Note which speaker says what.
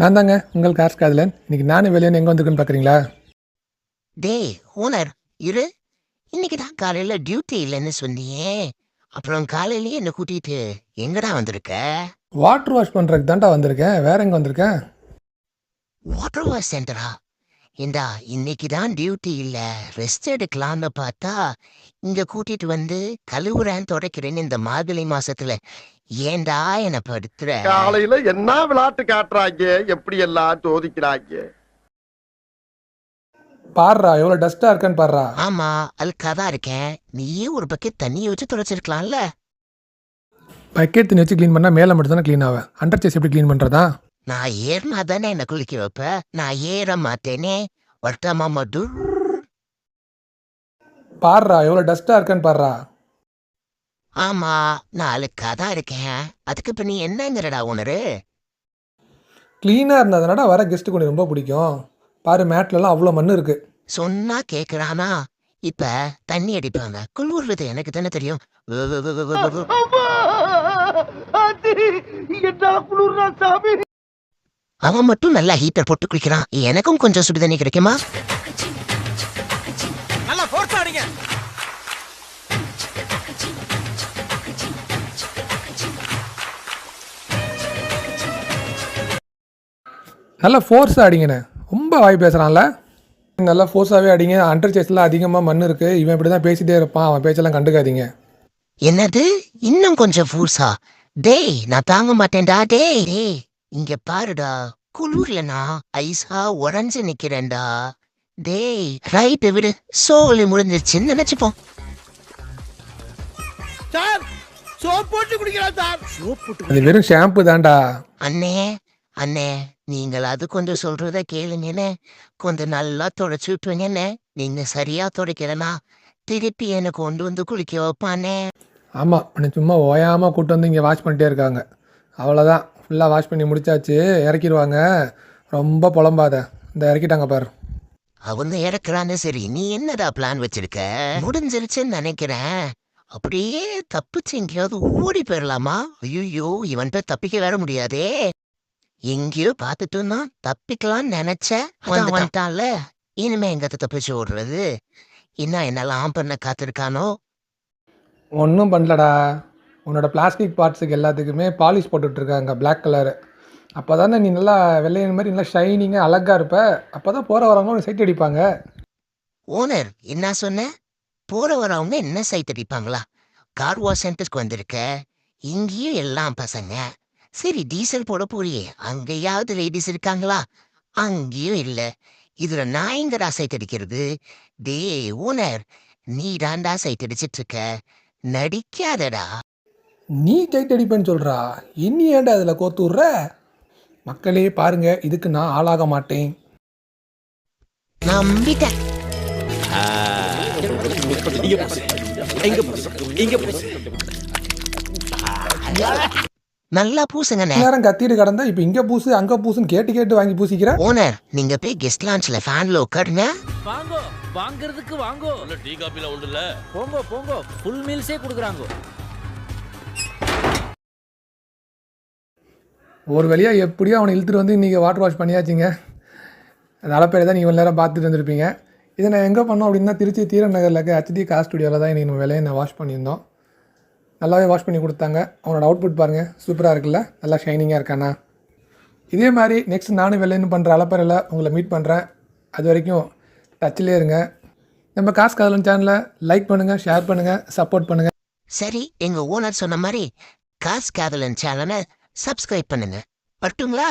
Speaker 1: நான் தாங்க உங்கள் கார்ஸ் காதலன். இன்னைக்கு நானும் வெளியே எங்கே வந்திருக்குன்னு பார்க்குறீங்களா
Speaker 2: டேய் ஓனர் இரு. இன்னைக்கு தான் காலையில டியூட்டி இல்லைன்னு சொன்னியே. அப்புறம் காலையிலேயே என்ன கூட்டிட்டு எங்கடா வந்திருக்க?
Speaker 1: வாட்டர் வாஷ் பண்ணுறதுக்கு தான்டா வந்திருக்கேன். வேற எங்கே வந்திருக்கேன்
Speaker 2: வாட்டர் வாஷ் சென்டரா ஏண்டா இன்னைக்கு தான் டியூட்டி இல்ல. ரெஸ்ட் எடுக்கலாம்னு பார்த்தா இங்க கூட்டிட்டு வந்து கழுவுறேன் துடைக்கிறேன்னு இந்த மார்கழி மாசத்துல. ஏண்டா என்ன படுத்துற?
Speaker 3: காலையில என்ன விளையாட்டு காட்டுறாங்க? எப்படி எல்லாம் சோதிக்கிறாங்க?
Speaker 1: பாடுறா எவ்வளோ டஸ்ட்டாக இருக்கான்னு பாடுறா.
Speaker 2: ஆமா அதுக்காக தான் இருக்கேன். நீயே ஒரு பக்கெட் தண்ணியை வச்சு துடைச்சிருக்கலாம்ல.
Speaker 1: பக்கெட் தண்ணி வச்சு க்ளீன் பண்ணால் மேலே மட்டும் தானே க்ளீன் ஆகும் அண்டர் சேஸ் எப்படி க்ளீன் பண்ணுறதா
Speaker 2: நான் ஏறினா தானே என்ன குளிக்க வைப்ப நான் ஏற மாட்டேனே வர்த்தமா மது
Speaker 1: பாடுறா எவ்வளோ டஸ்ட்டாக இருக்கான்னு பாடுறா
Speaker 2: ஆமா நான் அழுக்கா தான் இருக்கேன் அதுக்கு இப்ப நீ என்னங்கிறடா உணரு
Speaker 1: க்ளீனாக இருந்ததுனாடா வர கெஸ்ட்டுக்கு உனக்கு ரொம்ப பிடிக்கும் பாரு மேட்லலாம் அவ்வளோ மண் இருக்கு
Speaker 2: சொன்னா கேக்குறானா இப்ப தண்ணி அடிப்பாங்க குளிர்றது எனக்கு தானே தெரியும் வு- வு- வு- வு- வு- வு-
Speaker 3: என்னால குளிர்னா சாமி
Speaker 2: அவன் மட்டும் நல்லா ஹீட்டர் போட்டு குளிக்கிறான். எனக்கும் கொஞ்சம் சுடு தண்ணி கிடைக்குமா?
Speaker 4: நல்லா ஃபோர்ஸ் ஆடுங்க.
Speaker 1: நல்லா அடிங்கண்ணே ரொம்ப வாய் பேசுகிறான்ல நல்லா ஃபோர்ஸாகவே அடிங்க அண்டர் சேஸ்லாம் அதிகமாக மண் இருக்குது இவன் இப்படி தான் பேசிட்டே இருப்பான். அவன் பேச்செல்லாம் கண்டுக்காதீங்க.
Speaker 2: என்னது? இன்னும் கொஞ்சம் ஃபூர்ஸா டேய் நான் தாங்க மாட்டேன்டா. டேய் டேய். இங்க பாருடா குளிர்ல நான் ஐஸா உறைஞ்சு நிக்கிறேன்டா. டேய் ரைட்டு விடு சோலி முடிஞ்சிருச்சுன்னு நினைச்சுப்போம்.
Speaker 4: சார் சோப் போட்டு குடிக்கலாம் சார். சோப் போட்டு
Speaker 1: அது வெறும் ஷாம்பு தான்டா.
Speaker 2: அண்ணே அண்ணே நீங்கள் அது கொஞ்சம் சொல்றத கேளுங்கண்ணே. கொஞ்சம் நல்லா தொடச்சு விட்டுருங்கண்ணே. நீங்க சரியா துடைக்கலனா திருப்பி என்னை கொண்டு வந்து குளிக்க வைப்பானே.
Speaker 1: ஆமாம் உன்னை சும்மா ஓயாமல் கூட்டு வந்து இங்கே வாஷ் பண்ணிட்டே இருக்காங்க. அவ்வளோதான் ஃபுல்லாக வாஷ் பண்ணி முடிச்சாச்சு இறக்கிடுவாங்க. ரொம்ப புலம்பாத. இந்த இறக்கிட்டாங்க பாரு.
Speaker 2: அவங்க இறக்குறான்னு சரி. நீ என்னடா பிளான் வச்சிருக்க? முடிஞ்சிருச்சுன்னு நினைக்கிறேன். அப்படியே தப்பிச்சு எங்கேயாவது ஓடி போயிடலாமா ஐயோ இவன்கிட்ட தப்பிக்க வேற முடியாதே. எங்கேயோ பார்த்துட்டு இருந்தான் தப்பிக்கலாம்னு நினைச்ச வந்து வந்துட்டான்ல இனிமே எங்க தப்பிச்சு ஓடுறது? இன்னும் என்னெல்லாம் பண்ண காத்திருக்கானோ?
Speaker 1: ஒன்றும் பண்ணலடா. உன்னோட பிளாஸ்டிக் பார்ட்ஸுக்கு எல்லாத்துக்குமே பாலிஷ் போட்டுட்ருக்காங்க பிளாக் கலரு அப்போ தானே நீ நல்லா வெள்ளையன் மாதிரி நல்லா ஷைனிங்காக அழகாக இருப்ப. அப்போ தான் போகிற வரவங்க உனக்கு சைட் அடிப்பாங்க.
Speaker 2: ஓனர் என்ன சொன்ன? போகிற வரவங்க என்ன சைட் அடிப்பாங்களா? கார் வாஷ் சென்டர்ஸ்க்கு வந்திருக்க? இங்கேயும் எல்லாம் பசங்க. சரி டீசல் போட போறியே. அங்கேயாவது லேடிஸ் இருக்காங்களா? அங்கேயும் இல்லை. இதுல நான் எங்கடா சைட் அடிக்கிறது? டே ஓனர் நீ தாண்டா சைட் அடிச்சிட்டு இருக்க நடிக்காதடா.
Speaker 1: நீ சைட் அடிப்பேன்னு சொல்கிறா இன்னி ஏன்டா அதில் கோத்து விட்ற? மக்களே பாருங்க இதுக்கு நான் ஆளாக மாட்டேன்.
Speaker 2: நம்பிட்டேன். நல்லா பூசுங்கண்ணே
Speaker 1: நேரம் கத்திட்டு கிடந்தா இப்போ இங்கே பூசு அங்கே பூசுன்னு கேட்டு கேட்டு வாங்கி பூசிக்கிற?
Speaker 2: ஓனர் நீங்க போய் கெஸ்ட் லான்ச்ல ஃபேன்ல உட்காருங்க.
Speaker 5: வாங்கோ வாங்குறதுக்கு வாங்கோ.
Speaker 6: இல்ல டீ காப்பில உண்டு இல்ல
Speaker 5: போங்கோ போங்கோ ஃபுல் மீல்ஸே கொடுக்குறாங்கோ.
Speaker 1: ஒரு வழியாக எப்படியோ அவனை இழுத்துட்டு வந்து இன்றைக்கி வாட்டர் வாஷ் பண்ணியாச்சுங்க. நல்ல பேர் தான் நீங்கள் இவ்வளோ நேரம் பார்த்துட்டு வந்திருப்பீங்க இதை நான் எங்கே பண்ணோம் அப்படின்னா திருச்சி தீரன் நகரில் இருக்க ஹெச்டி கார் ஸ்டுடியோவில் தான் இன்றைக்கி நம்ம வேலையை நான் வாஷ் பண்ணியிருந்தோம். நல்லாவே வாஷ் பண்ணி கொடுத்தாங்க. அவனோட அவுட்புட் பாருங்கள் சூப்பராக இருக்குல்ல? நல்லா ஷைனிங்காக இருக்கானா? இதே மாதிரி நெக்ஸ்ட் நானும் வெள்ளைன்னு பண்ணுற அளப்பறையில் உங்களை மீட் பண்ணுறேன் அது வரைக்கும் டச்சிலே இருங்க. நம்ம காசு கதலன் சேனலை லைக் பண்ணுங்கள் ஷேர் பண்ணுங்கள் சப்போர்ட் பண்ணுங்கள்
Speaker 2: சரி எங்கள் ஓனர் சொன்ன மாதிரி காசு காதலன் சேனலை சப்ஸ்கிரைப் பண்ணுங்க. வரட்டுங்களா?